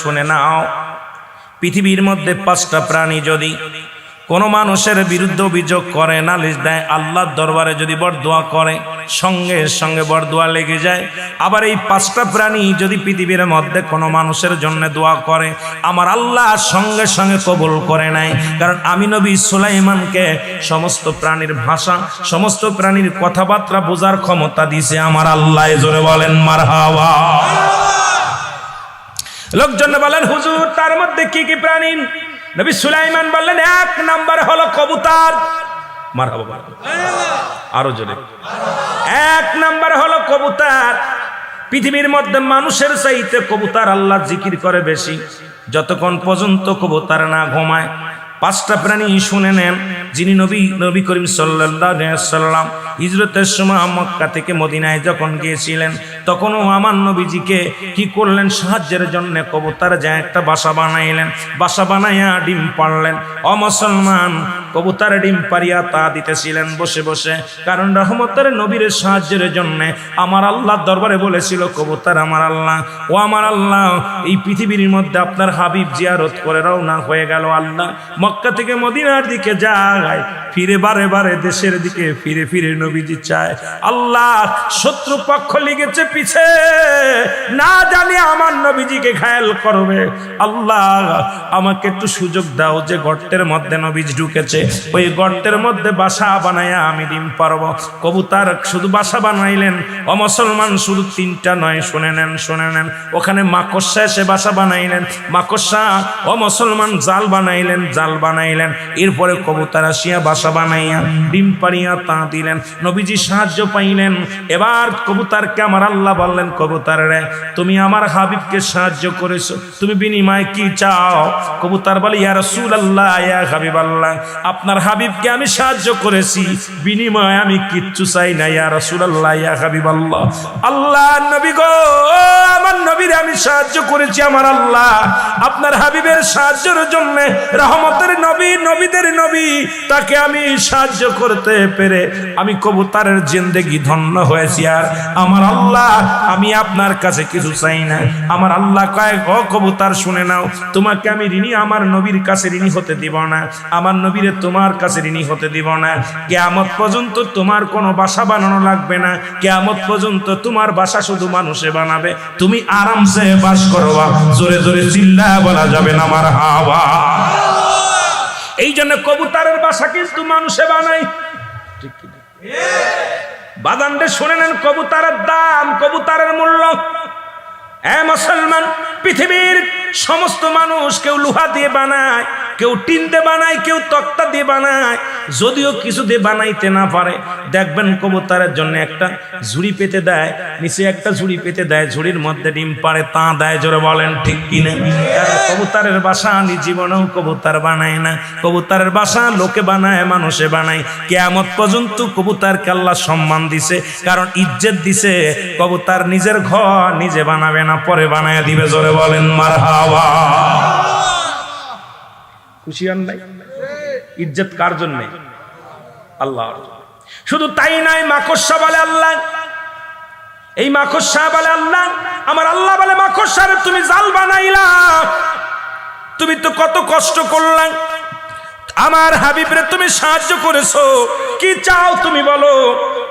শুনে নাও, পৃথিবীর মধ্যে পাঁচটা প্রাণী যদি কোনো মানুষের বিরুদ্ধে অভিযোগ করে, নালিশ দেয়, আল্লাহর দরবারে যদি বরদোয়া করে, সঙ্গে সঙ্গে বরদোয়া লেগে যায়, আবার এই পাঁচটা প্রাণী যদি পৃথিবীর মধ্যে কোনো মানুষের জন্য দোয়া করে, আমার আল্লাহ সঙ্গে সঙ্গে কবুল করে নেয়। কারণ আমি নবী সুলাইমানকে সমস্ত প্রাণীর ভাষা, সমস্ত প্রাণীর কথাবার্তা বোঝার ক্ষমতা দিছে আমার আল্লাহ জোরে বলেন মার হাওয়া লোকজন বলেন, হুজুর, তার মধ্যে কি কি প্রাণী? নবী সুলাইমান বললেন, এক নাম্বার হলো কবুতর। মারহাবা। আরও জোরে। এক নাম্বার হলো কবুতর। পৃথিবীর মধ্যে মানুষের চাইতে কবুতর আল্লাহ জিকির করে বেশি। যতক্ষণ পর্যন্ত কবুতর না ঘুমায়, পাঁচটা প্রাণী শুনে নেন, যিনি নবী নবী করিম সাল্লাম হিজরতের সময় মক্কা থেকে মদিনায় যখন গিয়েছিলেন তখনও আমার নবীজিকে কি করলেন? সাহায্যের জন্য কবুতার যা একটা বাসা বানাইলেন। বাসা বানাইয়া ডিম পারলেন অমুসলমান কবুতার ডিম পারিয়া তা দিতেছিলেন বসে বসে। কারণ রহমতের নবীর সাহায্যের জন্য আমার আল্লাহ দরবারে বলেছিল, কবুতার আমার আল্লাহ, ও আমার আল্লাহ, এই পৃথিবীর মধ্যে আপনার হাবিব জিয়ারত করে রওনা হয়ে গেল আল্লাহ। মক্কা থেকে মদিনার দিকে যায়, ফিরে বারে বারে দেশের দিকে ফিরে ফিরে নবীজি চায়, আল্লাহ, শত্রু পক্ষ লেগেছে পিছে, না জানি আমার নবীজিকে ঘায়াল করবে। আল্লাহ, আমাকে একটু সুযোগ দাও যে গর্তের মধ্যে নবীজ ঢুকেছে। ওই গর্তের মধ্যে বাসা বানাইয়া আমি ডিম পারব। কবুতার শুধু বাসা বানাইলেন ও মুসলমান শুধু তিনটা নয়, শুনে নেন শুনে নেন। ওখানে মাকড়সা এসে বাসা বানাইলেন। মাকড়সা ও মুসলমান জাল বানাইলেন জাল বানাইলেন। এরপরে কবুতার আসিয়া বাসা বানাইয়া ডিম পাড়িয়া তা দিলেন। নবীজি সাহায্য পাইলেন। এবার কবুতারকে আমার আল্লাহ বললেন, কবুতার রে, তুমি আমার হাবিবকে সাহায্য করেছ। তুমি বিনিময় কি চাও? কবুতার বলে, ইয়া রাসূল আল্লাহ ইয়া হাবিব আল্লাহ আপনার হাবিবকে আমি সাহায্য করেছি। বিনিময় আমি কিচ্ছু চাই না, ইয়া রাসূল আল্লাহ ইয়া হাবিব আল্লাহ আল্লাহ নবী গো, আমার নবীর আমি সাহায্য করেছি, আমার আল্লাহ। আপনার হাবিবের সাহায্যের জন্য, রহমতের নবী, নবীদের নবী, তাকে আমি সাহায্য করতে পেরে আমি কবুতারের জিন্দেগি ধন্য হয়েছি, আর আমার আল্লাহ, আমি আপনার কাছে কিছু চাই না। আমার আল্লাহ কয়েক ও কবুতার, শুনে নাও, তোমাকে আমি ঋণী, আমার নবীর কাছে ঋণী হতে দিব না। আমার নবীরে তোমার কাছে ঋণী হতে দিব না। কেয়ামত পর্যন্ত তোমার কোনো বাসা বানানো লাগবে না। কেয়ামত পর্যন্ত তোমার বাসা শুধু মানুষে বানাবে। তুমি আরামসে বাস করবা জোরে জোরে চিল্লা বলা যাবে না আমার হাওয়া। এই জন্য কবুতারের বাসা কিন্তু মানুষে বানাই? বাদানরে শুনে নেন কবুতারের দাম, কবুতারের মূল্য। এ মুসলমান, পৃথিবীর সমস্ত মানুষ কেউ লোহা দিয়ে বানায়। কেউ টিন দিয়ে বানায়, কেউ তক্তা দিয়ে বানায়। যদিও কিছু দিয়ে বানাইতে না পারে। দেখবেন কবুতরের জন্য একটা ঝুড়ি পেতে দেয়, নিচে একটা ঝুড়ি পেতে দেয়, ঝুড়ির মধ্যে ডিম পারে তা দেয়, জোরে বলেন ঠিক কিনা? কবুতরের বাসা আমি জীবনেও কবুতর বানায় না। কবুতরের বাসা লোকে বানায়, মানুষে বানায়। কেয়ামত পর্যন্ত কবুতরকে আল্লাহ সম্মান দিছে, কারণ ইজ্জত দিছে। কবুতর নিজের ঘর নিজে বানাবে না, পরে বানায় দিবে, জোরে বলেন মার হাওয়া খুশি নাই? ইজ্জত কার জন্য? আল্লাহ শুধু তাই নাই, মাকড়সা বলে আল্লাহ। এই মাকড়সা বলে আল্লাহ। আমার আল্লাহ বলে মাকড়সা রে তুমি জাল বানাইলা। তুমি তো কত কষ্ট করলাম আমার হাবিবরে তুমি সাহায্য করেছ। কি চাও তুমি বলো?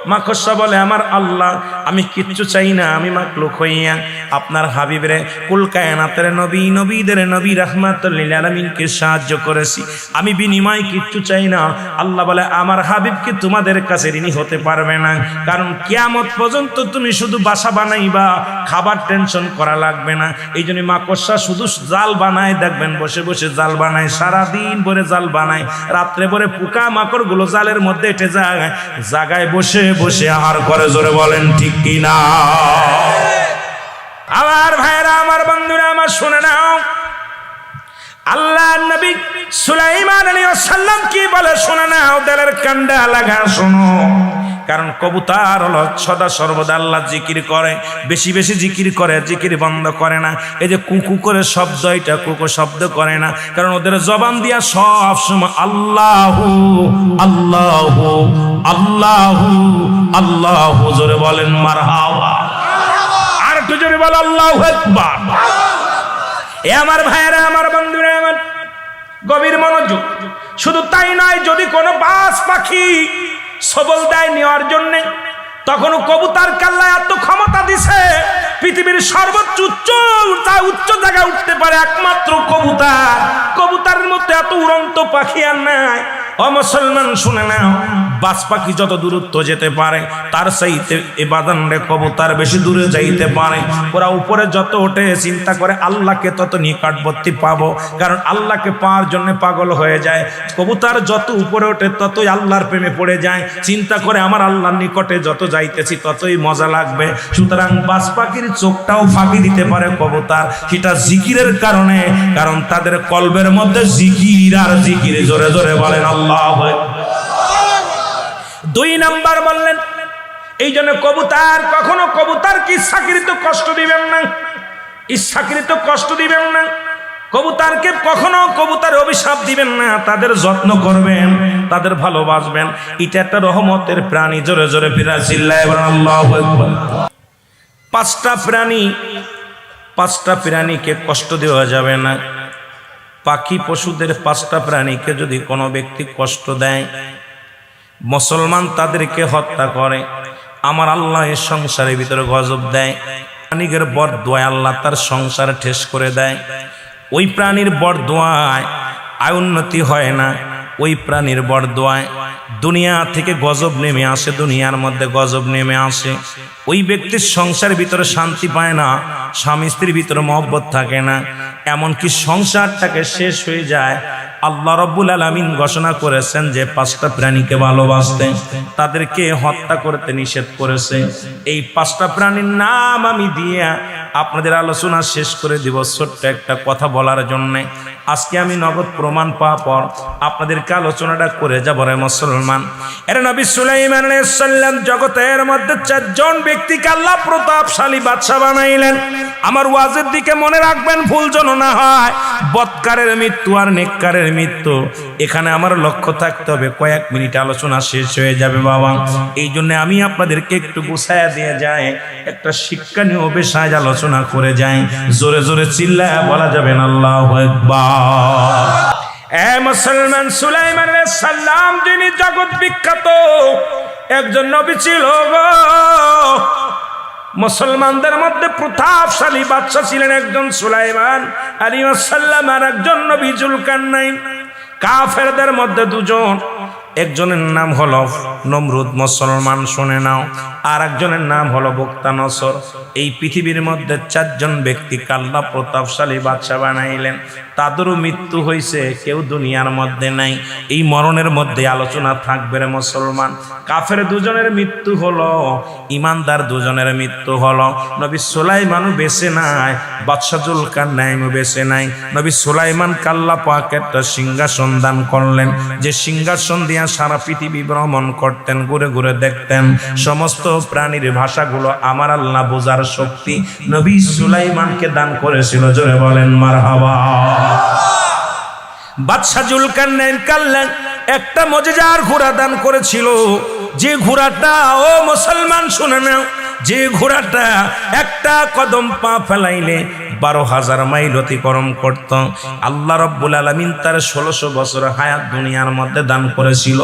মাকড়সা বলে, আমার আল্লাহ, আমি কিচ্ছু চাই না, আমি মাকলুক হইয়া। আপনার হাবিবরে কুল কায়নাতের নবী, নবীদের নবী রহমাতুল্লিল আলমিনকে সাহায্য করেছি। আমি বিনিময় কিচ্ছু চাই না। আল্লাহ বলে, আমার হাবিবকে তোমাদের কাছে ঋণী হতে পারবে না? কারণ কিয়ামত পর্যন্ত তুমি শুধু বাসা বানাইবা, খাবার টেনশন করা লাগবে না। এই জন্য মাকড়সা শুধু জাল বানায়, দেখবেন বসে বসে জাল বানায়, সারাদিন ভরে জাল বানায়। রাত্রে ভরে পোকা মাকড়গুলো জালের মধ্যে এটে যায়, জাগায় বসে বসে আহার করে, জোরে বলেন, ঠিক কি না আমার ভাইরা আমার বন্ধুরা, আমার শুনে নাও। আল্লাহ নবী সুলাইমান আলী সাল্লাম কি বলে, শোনা নাও, দেলের কান্ডা লাগা শোনো। কারণ কবুতার হলো সদা সর্বদা আল্লাহ জিকির করে, বেশি বেশি জিকির করে, জিকির বন্ধ করে না। এই যে কুকু করে শব্দ, এটা কুকু শব্দ করে না। কারণ ওদের জবান দিয়া সব সময় আল্লাহ আল্লাহ আল্লাহ আল্লাহ জোরে বলেন মার হাওয়া আর একটু জোরে বল আল্লাহ এ আমার ভাইয়েরা, আমার বন্ধুরা, আমার গভীর মনোযোগ। শুধু তাই নয়, যদি কোনো বাস পাখি সবল দেয় নেওয়ার জন্যে তখন কবুতার কাল্লা এত ক্ষমতা দিছে। পৃথিবীর সর্বোচ্চ উচ্চ উচ্চ জায়গায় উঠতে পারে একমাত্র কবুতার। কবুতারের মধ্যে এত উড়ন্ত পাখি আর নাই। অমুসলমান মুসলমান, শুনে নাও। বাস পাখি যত দূরত্ব যেতে পারে, তার সাইতে এ বাদানরে কবুতার বেশি দূরে যাইতে পারে। ওরা উপরে যত ওঠে, চিন্তা করে আল্লাহকে তত নিকটবর্তী পাবো। কারণ আল্লাহকে পাওয়ার জন্য পাগল হয়ে যায়। কবুতার যত উপরে ওঠে, ততই আল্লাহর প্রেমে পড়ে যায়। চিন্তা করে আমার আল্লাহর নিকটে যত যাইতেছি, ততই মজা লাগবে। সুতরাং বাস পাখির চোখটাও ফাঁকি দিতে পারে কবুতার। সেটা জিকিরের কারণে, কারণ তাদের কলবের মধ্যে জিকির আর জিকির জোরে জোরে বলেন আল্লাহ দুই নাম্বার বললেন এই জন্য কবুতার কখনো কবুতার কি ইচ্ছাকৃত কষ্ট দিবেন না? ইচ্ছাকৃত কষ্ট দিবেন না? কবুতারকে কখনো কবুতার অভিশাপ দিবেন না? তাদের যত্ন করবেন তাদের ভালোবাসবেন। এটা একটা রহমতের প্রাণী। জোরে জোরে আল্লাহু। পাঁচটা প্রাণী পাঁচটা প্রাণীকে কষ্ট দেওয়া যাবে না। পাখি পশুদের পাঁচটা প্রাণীকে যদি কোনো ব্যক্তি কষ্ট দেয় মুসলমান তাদেরকে হত্যা করে। আমার আল্লাহ এর সংসারের ভিতরে গজব দেয়। প্রাণীদের বর দোয়ায় আল্লাহ তার সংসার ঠেস করে দেয়। ওই প্রাণীর বর দোয়ায় আয় উন্নতি হয় না। ওই প্রাণীর বর দোয়ায় দুনিয়া থেকে গজব নেমে আসে, দুনিয়ার মধ্যে গজব নেমে আসে। ওই ব্যক্তির সংসারের ভিতরে শান্তি পায় না, স্বামী স্ত্রীর ভিতরে মহব্বত থাকে না। এমনকি সংসারটাকে শেষ হয়ে যায় আল্লাহ রব্বুল আলমিন ঘোষণা করেছেন যে পাঁচটা প্রাণীকে ভালোবাসতে। তাদেরকে হত্যা করতে নিষেধ করেছে। এই পাঁচটা প্রাণীর নাম আমি দিয়ে আপনাদের আলোচনা শেষ করে দিব ছোট্ট একটা কথা বলার জন্য। আজকে আমি নগদ প্রমাণ পাওয়া পর আপনাদেরকে আলোচনাটা করে যাব রে মুসলমান। এর নবী সুলাইমান জগতের মধ্যে চারজন ব্যক্তিকে আল্লাহ প্রতাপশালী বাদশা বানাইলেন। আমার ওয়াজের দিকে মনে রাখবেন, ভুল যেন না হয়। বৎকারের মৃত্যু আর নেককারের মৃত্যু, এখানে আমার লক্ষ্য থাকতে হবে। কয়েক মিনিট আলোচনা শেষ হয়ে যাবে বাবা। এই জন্য আমি আপনাদেরকে একটু গুছায়া দিয়ে যাই, একটা শিক্ষা নিয়ে বিষয় আলোচনা করে যাই। জোরে জোরে চিল্লায় বলা যাবেন আল্লাহ মুসলমান সুলাইমান সালাম, যিনি জগৎ বিখ্যাত, একজন নবী ছিল মুসলমানদের মধ্যে প্রতাপশালী বাদশা ছিলেন একজন সুলাইমান আলী সাল্লাম আর একজন নবী জুলকান্নাইন কাফেরদের মধ্যে দুজন। একজনের নাম হলো নমরুদ, মুসলমান, শুনে নাও। আর একজনের নাম হলো বক্তা নসর। এই পৃথিবীর মধ্যে চারজন ব্যক্তি কাল্লা প্রতাপশালী বাদশা বানাইলেন। তাদেরও মৃত্যু হয়েছে কেউ দুনিয়ার মধ্যে নাই। এই মরণের মধ্যে আলোচনা থাকবে রে মুসলমান। কাফের দুজনের মৃত্যু হলো, ইমানদার দুজনের মৃত্যু হলো। নবী সোলাইমানও বেঁচে নাই বাদশাজুল কান্নাইমও বেঁচে নাই। নবী সোলাইমান কাল্লা পাক একটা সিংহাসন দান করলেন। যে সিংহাসন দিয়া সারা পৃথিবী ভ্রমণ করতেন, ঘুরে ঘুরে দেখতেন। সমস্ত প্রাণীর ভাষাগুলো আমার আল্লাহ বোঝার শক্তি নবী সুলাইমানকে দান করেছিল। জোরে বলেন মার হাওয়া বাদশাহ জুলকান্নাইন কাল্লেন একটা মজেজার ঘোড়া দান করেছিল। যে ঘোড়াটা, ও মুসলমান শুনে নাও যে ঘোড়াটা একটা কদম পা ফেলাইলে বারো হাজার মাইল অতিক্রম করত। আল্লাহ রব্বুল আলমিন তার ষোলোশো বছর হায়াত দুনিয়ার মধ্যে দান করেছিল।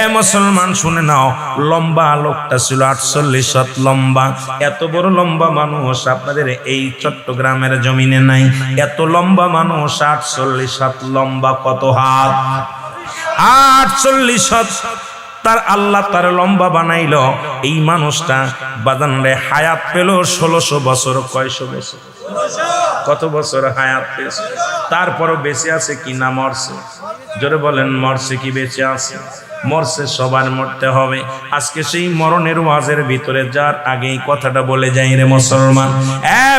এ মুসলমান, শুনে নাও, লম্বা লোকটা ছিল আটচল্লিশ হাত লম্বা। এত বড় লম্বা মানুষ আপনাদের এই চট্টগ্রামের জমিনে নাই। এত লম্বা মানুষ আটচল্লিশ হাত লম্বা কত হাত? আটচল্লিশ হাত তার আল্লাহ তার লম্বা বানাইল। এই মানুষটা বাদান রে হায়াত পেল ষোলোশো বছর, কয়শো বছর? কত বছর হায়াত পেয়েছে তারপরও বেঁচে আছে কি না মরছে? জোরে বলেন, মরছে কি বেঁচে আছে? মরছে, সবার মরতে হবে। আজকে সেই মরণের ওয়াজের ভিতরে যার আগে এই কথাটা বলে যাই রে মুসলমান।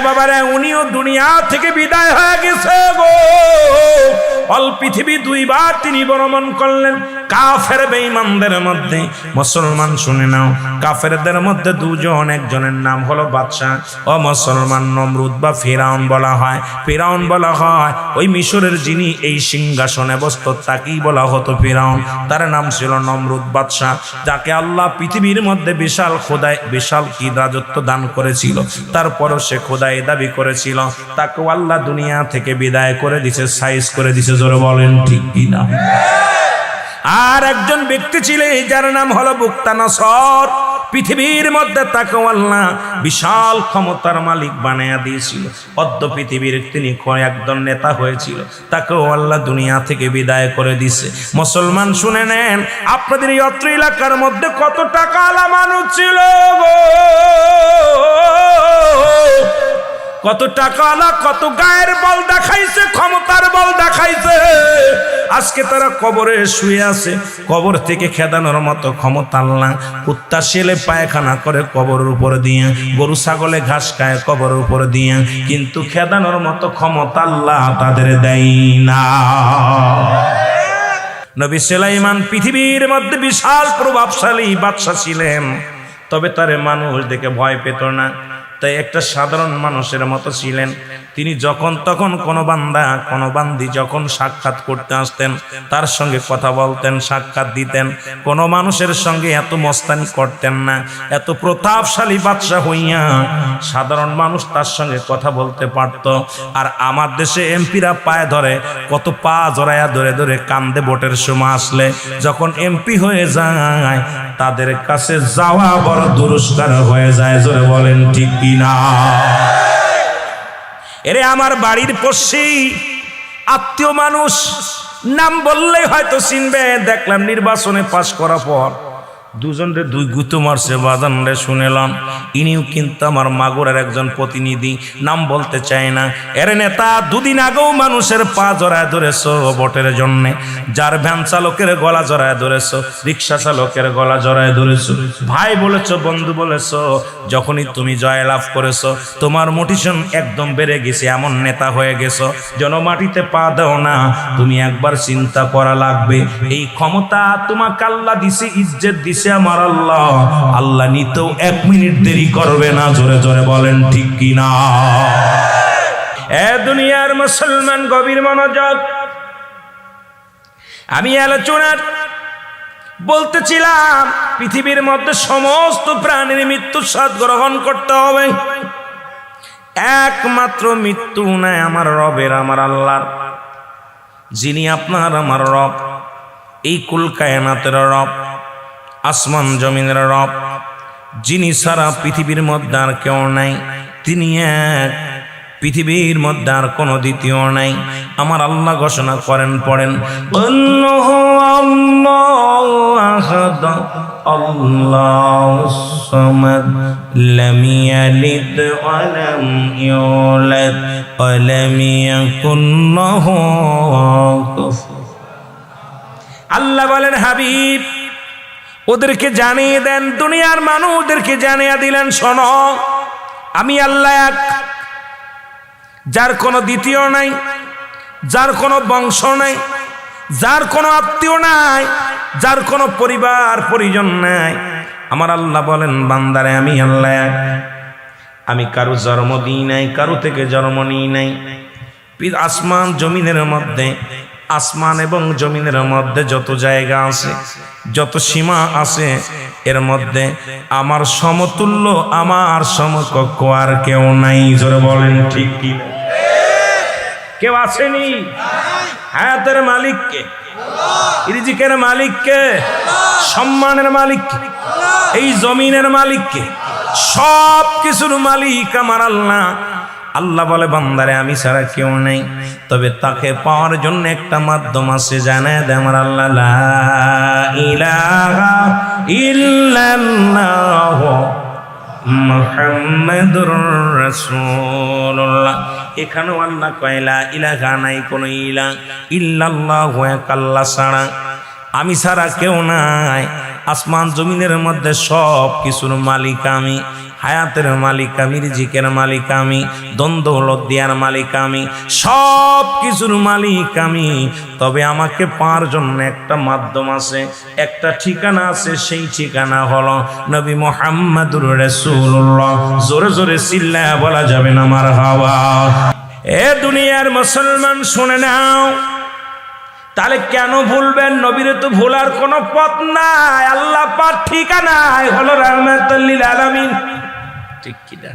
বাবারে, উনিও দুনিয়া থেকে বিদায় হয়ে গেছে গো। অল পৃথিবী দুইবার তিনি ভ্রমণ করলেন কাফের বেঈমানদের মধ্যে। মুসলমান শুনে নাও, কাফেরদের মধ্যে দুজন, একজনের নাম হলো বাদশাহ। ও মুসলমান, নমরুদ বা ফেরাউন বলা হয়। ফেরাউন বলা হয়, ওই মিশরের যিনি এই সিংহাসনে বসত, তাকেই বলা হতো ফেরাউন। তার নাম ছিল নমরুদ বাদশাহ, যাকে আল্লাহ পৃথিবীর মধ্যে বিশাল খোদায় বিশাল কি রাজত্ব দান করেছিল, তারপরও সে খোদায় দাবি করেছিল তাকে আল্লাহ দুনিয়া থেকে বিদায় করে দিছে, সাইজ করে দিছে, জোরে বলেন ঠিক কিনা? আর একজন ব্যক্তি ছিলেন যার নাম হলো বুক্তানসর পৃথিবীর মধ্যে তাকে আল্লাহ বিশাল ক্ষমতার মালিক বানায়া দিয়েছিল। অদ্য পৃথিবীর তিনি একজন নেতা হয়েছিল। তাকেও আল্লাহ দুনিয়া থেকে বিদায় করে দিছে। মুসলমান শুনে নেন, আপনাদের এই অত্র এলাকার মধ্যে কত টাকা আলা মানুষ ছিল গো? কত টাকা আলা কত গায়ের বল দেখাইছে, ক্ষমতার বল দেখাইছে। আজকে তারা কবরে শুয়ে আছে, কবর থেকে খেদানোর মতো ক্ষমতা আল্লাহ কুত্তা শেলে পায়খানা করে কবরের উপর দিয়ে, গরু ছাগলে ঘাস খায় কবরের উপর দিয়ে, কিন্তু খেদানোর মতো ক্ষমতা আল্লাহ তাদের দেয় না। নবী সেলাইমান পৃথিবীর মধ্যে বিশাল প্রভাবশালী বাদশা ছিলেন, তবে তারে মানুষ দেখে ভয় পেত না। তাই একটা সাধারণ মানুষের মতো ছিলেন। তিনি যখন তখন কোনো বান্দা, কোনো বান্দি যখন সাক্ষাৎ করতে আসতেন, তার সঙ্গে কথা বলতেন, সাক্ষাৎ দিতেন। কোনো মানুষের সঙ্গে এত মস্তানি করতেন না, এত প্রতাপশালী বাদশাহ হইয়া সাধারণ মানুষ তার সঙ্গে কথা বলতে পারত। আর আমার দেশে এমপিরা পায়ে ধরে, কত পা জড়াইয়া ধরে ধরে কান্দে ভোটের সময় আসলে। যখন এমপি হয়ে যায়, তাদের কাছে যাওয়া বড় দুরস্কার হয়ে যায়, জোরে বলেন ঠিক কিনা? এরে আমার বাড়ির পশ্চিম আত্মীয় মানুষ, নাম বললেই হয়তো চিনবে। দেখলাম নির্বাচনে পাশ করার পর। দুজন রে দুই গুতো মারছে বাজান রে শুনেলাম। ইনিও কিন্তু আমার মাগুরের একজন প্রতিনিধি, নাম বলতে চায় না। এর নেতা দুদিন আগেও মানুষের পা জড়ায় ধরেছ ভোটের জন্য। যার ভ্যান চালকের গলা জড়ায় ধরেছ, রিক্সা চালকের গলা জড়ায় ধরেছ। ভাই বলেছ, বন্ধু বলেছ, যখনই তুমি জয়লাভ করেছ, তোমার মোটিশন একদম বেড়ে গেছে, এমন নেতা হয়ে গেছো। জনমাটিতে পা দাও না, তুমি একবার চিন্তা করা লাগবে। এই ক্ষমতা তোমাকে আল্লাহ দিছে, ইজ্জত দিছে আমার আল্লাহ আল্লাহ নিতেও এক মিনিট দেরি করবে না, জোরে জোরে বলেন ঠিক কিনা? এ দুনিয়ার মুসলমান গভীর মনোযোগ। আমি আলোচনার বলতেছিলাম পৃথিবীর মধ্যে সমস্ত প্রাণীর মৃত্যুর স্বাদ গ্রহণ করতে হবে। একমাত্র মৃত্যু নাই আমার রবের, আমার আল্লাহর। যিনি আপনার, আমার রব, এই কুল কায়নাতের রব। আসমান জমিনের রব, যিনি সারা পৃথিবীর মধ্যে আর কেউ নাই, তিনি এক। পৃথিবীর মধ্যে আর কোনো দ্বিতীয় নাই। আমার আল্লাহ ঘোষণা করেন, পড়েন আল্লাহু বলেন, হাবিব ওদেরকে জানিয়ে দেন, দুনিয়ার মানুষ ওদেরকে জানিয়ে দিলেন, শোনো, আমি আল্লাহ এক, যার কোনো দ্বিতীয় নাই, যার কোনো বংশ নাই, যার কোনো আত্মীয় নাই, যার কোনো পরিবার, পরিজন নাই। আমার আল্লাহ বলেন, বান্দারে, আমি আল্লাহ এক। আমি কারও জন্ম দিই নাই, কারও থেকে জন্ম নিই নাই। আসমান, জমিনের মধ্যে আসমান এবং জমিনের মধ্যে যত জায়গা আছে, যত সীমা আছে, এর মধ্যে আমার সমতুল্য, আমার সমকক্ষ আর কেউ নাই। জোরে বলেন, ঠিক কি কেউ আসেনি? হায়াতের মালিককে, রিজিকের মালিককে, সম্মানের মালিককে, এই জমিনের মালিককে সব কিছুর মালিক আমার আল্লাহ। আল্লাহ বলে, বান্দারে, আমি ছাড়া কেউ নেই। তবে তাকে পাওয়ার জন্য একটা মাধ্যম আছে, জানায় দে আমার আল্লাহ মোহাম্মদুর এখানেও আল্লাহ কয়লা নাই, কোনো ইলা ইল্লাল্লাহ আমি ছাড়া কেউ নাই। আসমান জমিনের মধ্যে সব কিছুর মালিক আমি। হায়াতের মালিক আমি, রিজিকের মালিক আমি দ্বন্দ্ব দেওয়ার মালিক আমি সব কিছুর মালিক আমি। তবে আমাকে পাওয়ার জন্য একটা মাধ্যম আছে, একটা ঠিকানা আছে, সেই ঠিকানা হলো নবী মোহাম্মদুর রসুল্লাহ জোরে জোরে চিল্লা বলা যাবে না আমার হাওয়া। এ দুনিয়ার মুসলমান, শুনে নাও। তাহলে কেন ভুলবেন? নবীরে তো ভোলার কোনো পথ নাই। আল্লাহ পাক ঠিকানায় হলো রহমাতুল্লিল আলামিন। ঠিক কিনা?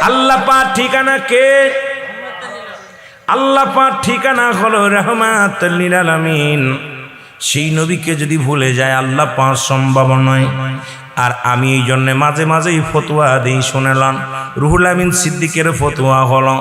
আল্লাহ ঠিকানা কে? আল্লাহ পাক ঠিকানা হলো আলামিন। সেই নবীকে যদি ভুলে যায়, আল্লাহ পাক সম্ভব নয়। আর আমি এই জন্যে মাঝে মাঝেই ফতুয়া দিই শুনেলাম রুহুল আমিন সিদ্দিকের ফতুয়া হলো।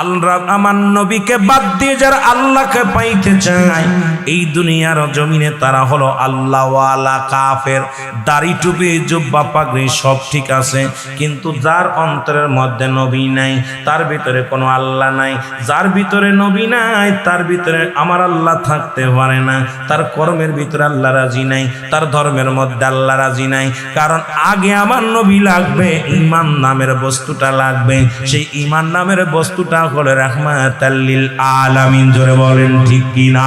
আল্লাহ আমার নবীকে বাদ দিয়ে যারা আল্লাহকে পাইতে চায়, এই দুনিয়ার জমিনে তারা হলো আল্লাহওয়ালা কাফের। দাড়ি টুপি, জুব্বা পাগড়ি সব ঠিক আছে, কিন্তু যার অন্তরের মধ্যে নবী নাই, তার ভিতরে কোনো আল্লাহ নাই। যার ভিতরে নবী নাই, তার ভিতরে আমার আল্লাহ থাকতে পারে না। তার কর্মের ভিতরে আল্লাহ রাজি নাই, তার ধর্মের মধ্যে আল্লাহ রাজি নাই। কারণ আগে আমার নবী লাগবে, ইমান নামের বস্তুটা লাগবে। সেই ইমান নামের বস্তুটা হলে রহমাতাল্লিল আলামিন, জোরে বলেন ঠিক কিনা?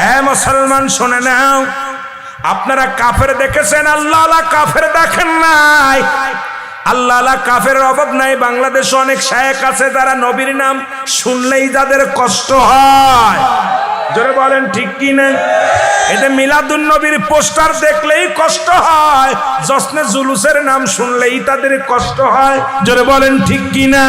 হ্যাঁ মুসলমান, শুনে নাও। আপনারা কাফের দেখেছেন? আল্লাহ কাফের দেখেন নাই। আল্লাহ কাফের অভাব নাই। বাংলাদেশে অনেক শায়েক আছে যারা নবীর নাম শুনলেই যাদের কষ্ট হয়। জোরে বলেন ঠিক কি না এতে মিলাদুন নবীর পোস্টার দেখলেই কষ্ট হয়। জসনে জুলুসের নাম শুনলেই তাদের কষ্ট হয়। জোরে বলেন ঠিক কি না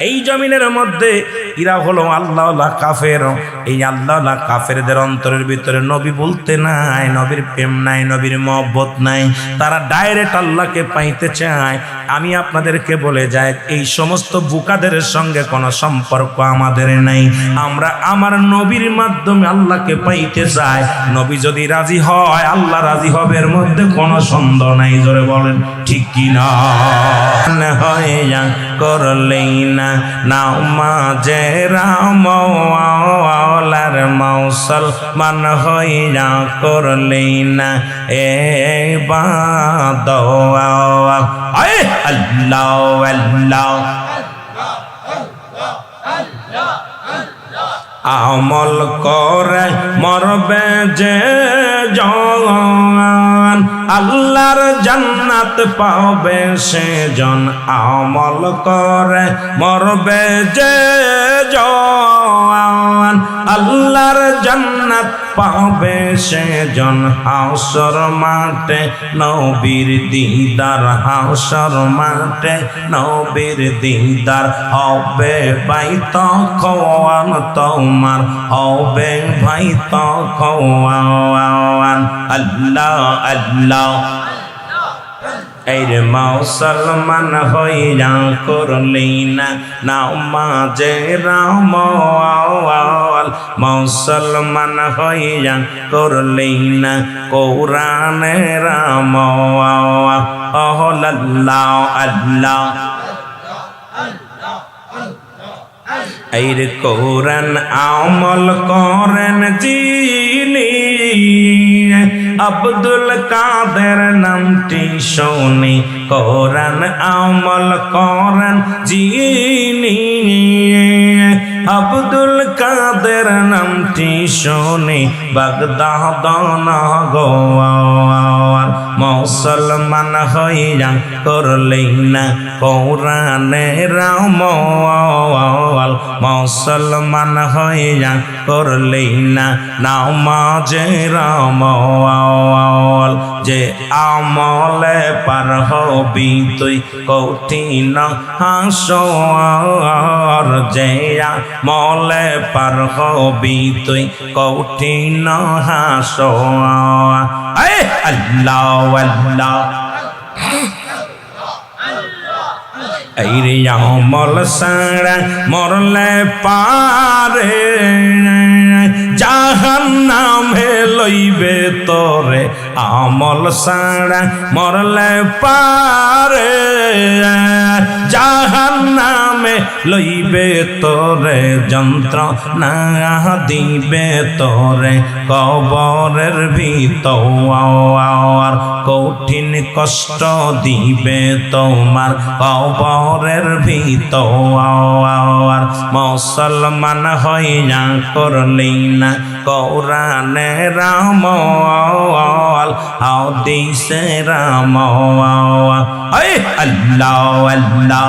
এই জমিনের মধ্যে ইরা হলো আল্লাহ কাফের। এই আল্লাহ কাফেরদের অন্তরের ভিতরে নবী বলতে নাই, নবীর প্রেম নাই, নবীর মহব্বত নাই। তারা ডাইরেক্ট আল্লাহকে পাইতে চায়। আমি আপনাদেরকে বলে যাই, এই সমস্ত বুকাদের সঙ্গে কোনো সম্পর্ক আমাদের নেই। আমরা আমার নবীর মাধ্যমে আল্লাহকে পাইতে চাই। নবী যদি রাজি হয়, আল্লাহ রাজি হবে, এর মধ্যে কোনো সন্দেহ নাই। জোরে বলেন, ঠিক কি না? হয়ে যা করলেই না। নাও মাঝে রামার মৌসল মান হয়ে যা করলেই না। এ বা বাদ আল্লাহ আল্লাহ। আমল করে মরবে যে জন আল্লাহর জান্নাত পাবে সে জন। আমল করে মরবে যে জন আল্লাহর জান্নাত পাবে সে জন হাউসর মাঠে, নবীর দিদার হাউসর মাঠে, নবীর দিদার হবে ভাই তখন তোমার, হবে ভাই তখন। আল্লাহ আল্লাহ। এই রে মুসলমান হইয়া করলি না। নাও মাঝে রাম মুসলমান হইয়া করলি না। কৌরানে রাম আল্লাহ আল্লাহ। এই রে কোরআন আমল করেন যিনি। আব্দুল কাদের নামটি শোনে কোরআন আমল করেন যিনি। আব্দুল কাদের নামটি শোনে বাগদাদ গোয়ার মুসলমান হইয়া করলেই না কোরআনে রাম মুসলমান হইয়া করলেই না নামাজে রাম যে আমলে পার হবি তুই কঠিন হাসর যে আমলে পার হবি তুই কঠিন হাসর আমল সারা মরলে পারে জাহান নামে লইবে তোরে আমল সারা মরলে পারে। জাহান নাম লইবে তোরে যন্ত্র না দিবে তোরে। কবরের ভিতর কঠিন কষ্ট দিবে তোমার। কবরের ভিতর মুসলমান হইয়া করলি না। কৌরানে রাম হাদিসে রাম আল্লাহ আল্লাহ।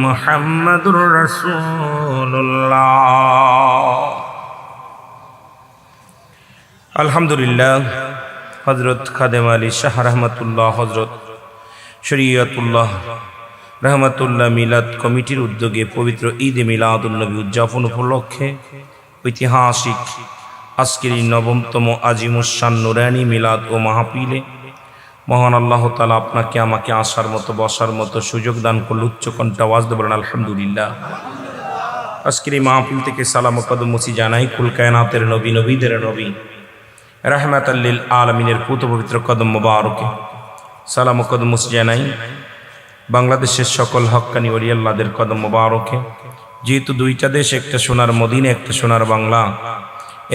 মোহাম্মদুর রসুল্লাহ আলহামদুলিল্লাহ হজরত খাদেম আলী শাহ রহমতুল্লাহ হজরত শরিয়তুল্লাহ রহমতুল্লাহ মিলাদ কমিটির উদ্যোগে পবিত্র ঈদ মিলাদুল্নবী উদযাপন উপলক্ষে ঐতিহাসিক আজকের নবমতম আজিমুসান নুরানি মিলাদ ও মাহপিলে মহান আল্লাহ তালা আপনাকে, আমাকে আসার মতো, বসার মতো সুযোগ দান করল উচ্চ কণ্ঠে আওয়াজ দেবেন আলহামদুলিল্লাহ। আজকের এই মাহফিল থেকে সালাম কদমসি জানাই, কুল কায়নাতের নবী, নবীদের নবী রাহমাত আল্লিল আলমিনের পুত পবিত্র কদম মোবারকে। সালাম কদমসি জানাই, বাংলাদেশের সকল হক্কানি ওরিয়াল্লাদের কদম মোবারকে। যেহেতু দুইটা দেশ, একটা সোনার মদিনে, একটা সোনার বাংলা,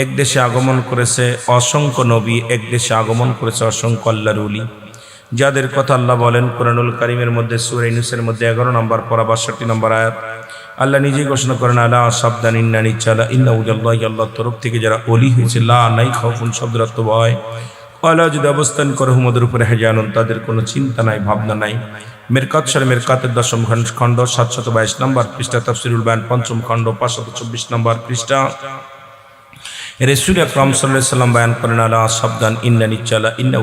এক দেশে আগমন করেছে অসংখ্য নবী, এক দেশে আগমন করেছে অসংখ্য আল্লাহর উলি যাদের কথা আল্লাহ বলেন, কোরআনুল কারিমের মধ্যে সুরাইনুসের মধ্যে এগারো নম্বর পরা বাষট্টি নম্বর আয়াত। আল্লাহ নিজেই ঘোষণা করেন আল্লাহ সাবধান ইন্না নিচ্চালা ইন্না উজাল্লাহ আল্লাহ তরফ থেকে যারা অলি হয়েছে, লা নাই খাউফুন শব্দরাত্ম ভয়। আল্লাহ যদি অবস্থান করে হুমদের উপরে হেজানুন, তাদের কোনো চিন্তা নাই, ভাবনা নাই। মেরকাত সারে মেরকাতের দশম খণ্ড, সাতশত বাইশ নম্বর পৃষ্ঠা, তফসিরুল ব্যান পঞ্চম খণ্ড, পাঁচশত চব্বিশ নম্বর পৃষ্ঠা। রেসুল আকরাম সাল্লাহ সাল্লাম বয়ান করেন আল্লাহ সাবধান, ইন্না নিচ্চালা ইন্না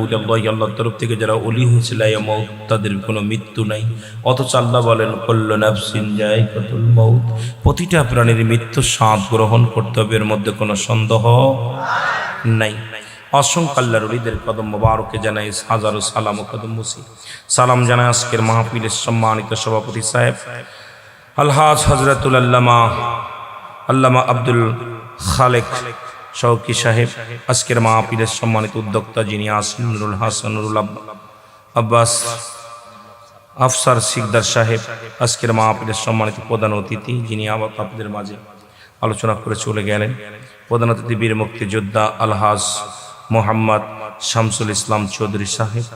আল্লাহর তরফ থেকে যারা অলি হয়েছিল মৌত তাদের কোনো মৃত্যু নাই। অথচ আল্লাহ বলেন কতুল মৌত। প্রতিটা প্রাণীর মৃত্যু স্বাদ গ্রহণ করতে হবে, এর মধ্যে কোনো সন্দেহ নাই। অসংখ্য আল্লাহর অলিদের কদম মোবারকে জানাই, হাজারো সালাম ও কদম মুসি। সালাম জানাই আজকের মাহফিলের সম্মানিত সভাপতি সাহেব, আলহাজ হজরতুল আল্লামা আল্লামা আব্দুল খালেক। শৌকি সাহেব, আজকের মাহফিলের সম্মানিত উদ্যোক্তা যিনি আসেন নুরুল হাসান, নুরুল আব্বাস, আফসার সিকদার সাহেব, আজকের মাহফিলের সম্মানিত প্রধান অতিথি যিনি আবার আপনাদের মাঝে আলোচনা করে চলে গেলেন। প্রধান অতিথি বীর মুক্তিযোদ্ধা আলহাজ মোহাম্মদ শামসুল ইসলাম চৌধুরী সাহেব,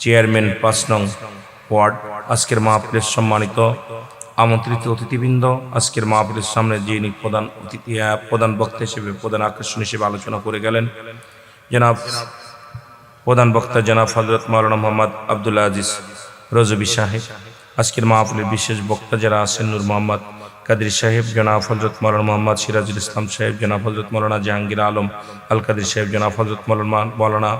চেয়ারম্যান পাঁচ নং ওয়ার্ড। আজকের মাহফিলের সম্মানিত আমন্ত্রিত অতিথিবৃন্দ, আজকের মাহফিলের সামনে যিনি প্রধান অতিথি প্রধান বক্তা হিসেবে, প্রধান আকর্ষণ হিসেবে আলোচনা করে গেলেন, জনাব, প্রধান বক্তা জনাব হজরত মৌলানা মোহাম্মদ আবদুল্লাহ আজিজ রজবি সাহেব, আজকের মাহফিলের বিশেষ বক্তা যারা আছেন, নূর মোহাম্মদ কাদির সাহেব, জনাব হজরত মৌলানা মোহাম্মদ সিরাজুল ইসলাম সাহেব, জনাব হজরত মৌলানা জাহাঙ্গীর আলম আল কাদির সাহেব, জনাব হজরত মৌলানা মৌলানা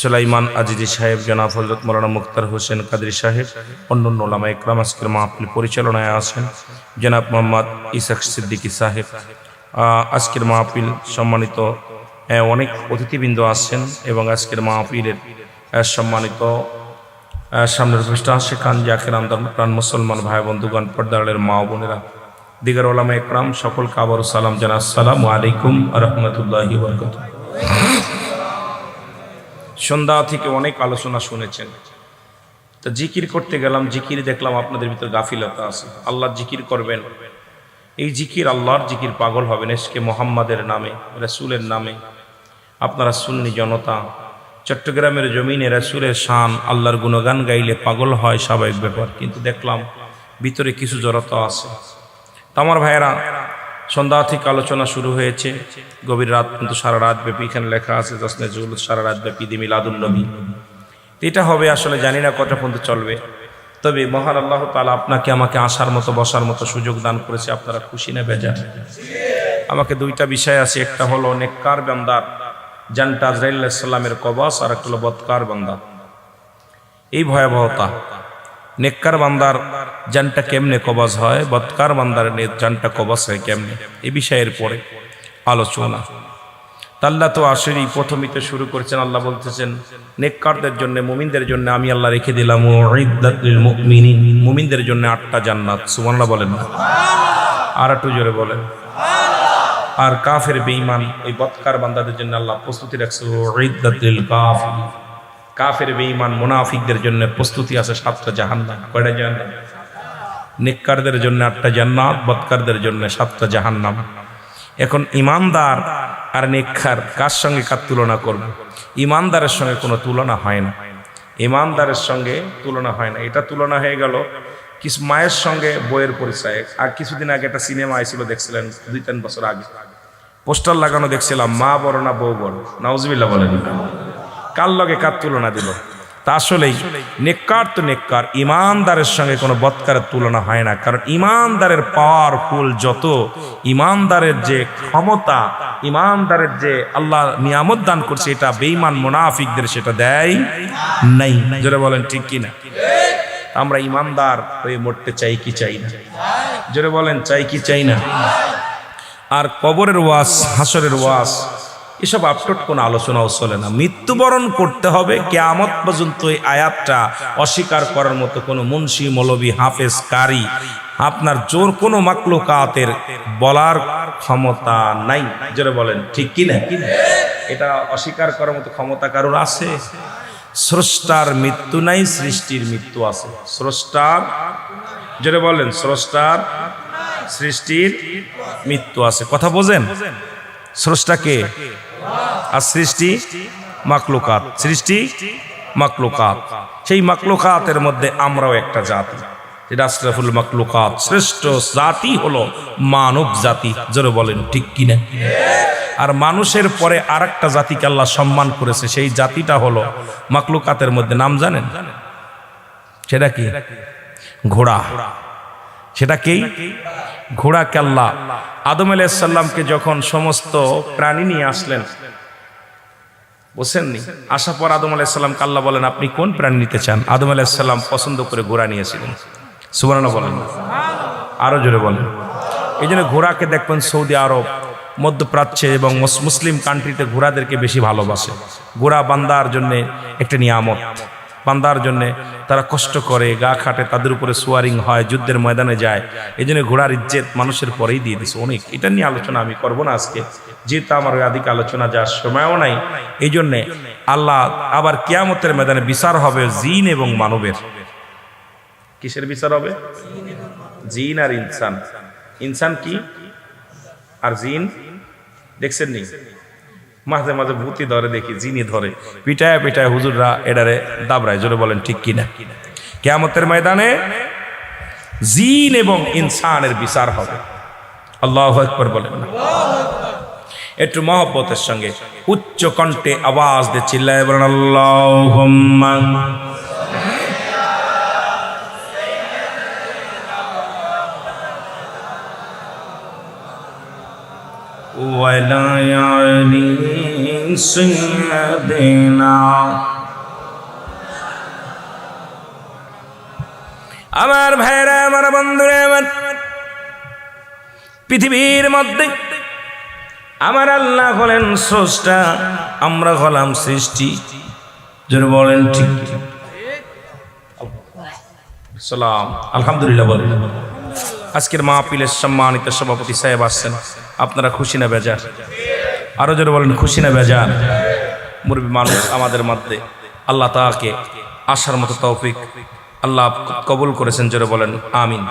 সুলাইমান আজিজি সাহেব, জনাব হজরত মৌলানা মুক্তার হোসেন কাদির সাহেব, অন্যান্য ওলামা ইকরাম আজকের মাহফিল পরিচালনায় আছেন জনাব মোহাম্মদ ইসাক সিদ্দিকী সাহেব। আজকের মাহফিল সম্মানিত অনেক অতিথিবৃন্দ আসছেন এবং আজকের মাহফিলের সম্মানিত সামনের পৃষ্ঠা আসে খান জাকের আন্দোলন প্রাণ মুসলমান ভাই বন্ধুগণ পর্দারের মা বোনেরা। দিগার ওলামা একরাম সকলকে আবারও সালাম জানা আসসালামু আলাইকুম রহমতুল্লাহি বরকত সন্ধ্যা থেকে অনেক আলোচনা শুনেছেন। তো জিকির করতে গেলাম, জিকির দেখলাম আপনাদের ভিতর গাফিলতা আছে। আল্লাহ জিকির করবেন। এই জিকির আল্লাহর জিকির পাগল হবেন। এসকে মোহাম্মদের নামে, রসুলের নামে। আপনারা সুন্নি জনতা, চট্টগ্রামের জমিনে রসুলের শান, আল্লাহর গুণগান গাইলে পাগল হয় স্বাভাবিক ব্যাপার। কিন্তু দেখলাম, ভিতরে কিছু জড়তা আছে। তো আমার ভাইয়েরা সন্ধ্যা থেকে আলোচনা শুরু হয়েছে। গভীর রাত কিন্তু সারা রাত ব্যাপী এখানে লেখা আছে জসনে জুল সারা রাত ব্যাপী দি মিলাদুল নবী। এটা হবে, আসলে জানি না কটা পর্যন্ত চলবে। তবে মহান আল্লাহ তালা আপনাকে আমাকে আসার মতো, বসার মতো সুযোগ দান করেছে, আপনারা খুশি না বেজা আমাকে দুইটা বিষয় আছে, একটা হলো নেককার বান্দার জানটা আজরাইল্লাহামের কবাস আর একটা হলো বৎকার বান্দা। এই ভয়াবহতা। নেককার বান্দার জানটা কেমনে কবাজ হয়, বৎকার বান্দার নিয়ে জানটা কবাজ হয় কেমনে? এ বিষয়ের পরে আলোচনা। তাল্লা তো আসেনি, প্রথমই তো শুরু করেছেন, আল্লাহ বলতেছেন, নেককারদের জন্য, মুমিনদের জন্য আমি আল্লাহ রেখে দিলাম মুমিনদের জন্য আটটা জান্নাত, সুবহানাল্লাহ বলেন না? আর একটু জোরে বলেন। আর কাফের বেঈমান ওই বৎকার বান্দাদের জন্য আল্লাহ প্রস্তুতি রাখছে উইদ্দাতুল কাফির বেঈমান, মুনাফিকদের জন্য প্রস্তুতি আছে সাতটা জাহান্নাম। কয়টা জাহান্নাম? নেককারদের জন্য আটটা জান্নাত বৎকারদের জন্য সাতটা জাহান্নাম। এখন ইমানদার আর নেককার কার সঙ্গে কার তুলনা করব? ইমানদারের সঙ্গে কোনো তুলনা হয় না। ইমানদারের সঙ্গে তুলনা হয় না। এটা তুলনা হয়ে গেল কিছু মায়ের সঙ্গে বইয়ের পরিচয়। আর কিছুদিন আগে একটা সিনেমা আইছিল, দেখছিলেন দুই তিন বছর আগে। পোস্টার লাগানো দেখছিলাম, মা বড় না বউ বড়। নাউজবিল্লা বলেন। কার লগে কার তুলনা দিল? তা আসলেই নেককার তো নেককার, ইমানদারের সঙ্গে কোনো বৎকারের তুলনা হয় না। কারণ ইমানদারের পাওয়ারফুল যত, ইমানদারের যে ক্ষমতা, ইমানদারের যে আল্লাহ নিয়ামত দান করছে, এটা বেঈমান মোনাফিকদের সেটা দেয় নাই। যেটা বলেন, ঠিক কি না? আমরা ইমানদার হয়ে মরতে চাই কি চাই না? জোরে বলেন, চাই কি চাই না? আর কবরের ওয়াস হাসরের ওয়াস এসব আপটোট কোনো আলোচনাও চলে না। মৃত্যুবরণ করতে হবে, কেয়ামত পর্যন্ত এই আয়াতটা অস্বীকার করার মতো কোনো মুন্সি মৌলবী হাফেজ কারি আপনার জোর কোনো মাকলুকাতের বলার ক্ষমতা নাই। জোরে বলেন, ঠিক কি না? এটা অস্বীকার করার মতো ক্ষমতা কারোর আছে? স্রষ্টার মৃত্যু নাই, সৃষ্টির মৃত্যু আছে। স্রষ্টার, জোরে বলেন, স্রষ্টার সৃষ্টির মৃত্যু আছে। কথা বোঝেন? স্রষ্টাকে আর সৃষ্টি মাকলুকাত সৃষ্টি মাকলুকাত সেই মাকলুকাতের মধ্যে আমরাও একটা জাতি। যেটা আশরাফুল মাকলুকাত শ্রেষ্ঠ জাতি হলো মানব জাতি। জোরে বলেন, ঠিক কিনা? আর মানুষের পরে আর একটা জাতিকে আল্লাহ সম্মান করেছে, সেই জাতিটা হলো মাকলুকাতের মধ্যে নাম জানেন? সেটা কি? ঘোড়া। সেটা কি? ঘোড়া কাল্লা আদম আলাইসাল্লামকে যখন সমস্ত প্রাণী নিয়ে আসলেন বুঝছেননি আসার পর আদম আলাইসাল্লাম কাল্লা বলেন, আপনি কোন প্রাণী নিতে চান? আদম আলাইসাল্লাম পছন্দ করে ঘোড়া নিয়েছিলেন সুবর্ণ বলেন। আরও জোরে বলেন। এই জন্য ঘোড়াকে দেখবেন সৌদি আরব, মধ্যপ্রাচ্যে এবং মুসলিম কান্ট্রিতে ঘোড়াদেরকে বেশি ভালোবাসে। ঘোড়া বান্দার জন্যে একটা নিয়ামত। বান্দার জন্যে তারা কষ্ট করে, গা খাটে, তাদের উপরে সোয়ারিং হয়, যুদ্ধের ময়দানে যায়। এই জন্য ঘোড়ার ইজ্জত মানুষের পরেই দিয়ে দিছে। অনেক। এটা নিয়ে আলোচনা আমি করব না আজকে। যেহেতু আমার আদিক আলোচনা যাওয়ার সময়ও নাই, এই জন্যে আল্লাহ আবার কিয়ামতের ময়দানে বিচার হবে জিন এবং মানবের। কিসের বিচার হবে? জিন আর ইনসান। ইনসান কি? আর জিন? দেখছেন নি? মাঝে মাঝে ভূতি ধরে দেখি, জিনি ধরে। পিটায় পিটায় হুজুররা এডারে দাবরায় জোরে বলেন, ঠিক কিনা? কেয়ামতের ময়দানে জিন এবং ইনসানের বিচার হবে। আল্লাহ একবার বলেন একটু মহব্বতের সঙ্গে, উচ্চ কণ্ঠে আওয়াজ দিয়ে চিল্লায় বলেন আল্লাহ ولا يعني سيدنا আমার ভাইরা আমার বন্ধুরা আমার পৃথিবীর মধ্যে আমার আল্লাহ হলেন স্রষ্টা আমরা হলাম সৃষ্টি যদি বলেন ঠিক সালাম আলহামদুলিল্লাহ বলেন আজকের মাহফিলের সম্মানিত সভাপতি সাহেব আসছেন আপনারা খুশি না বেজার? আরও জোরে বলেন, খুশি না বেজার? মুরবি মানুষ আমাদের মধ্যে, আল্লাহ তাকে আসার মতো তৌফিক, আল্লাহ কবুল করেছেন, জোরে বলেন, আমিন।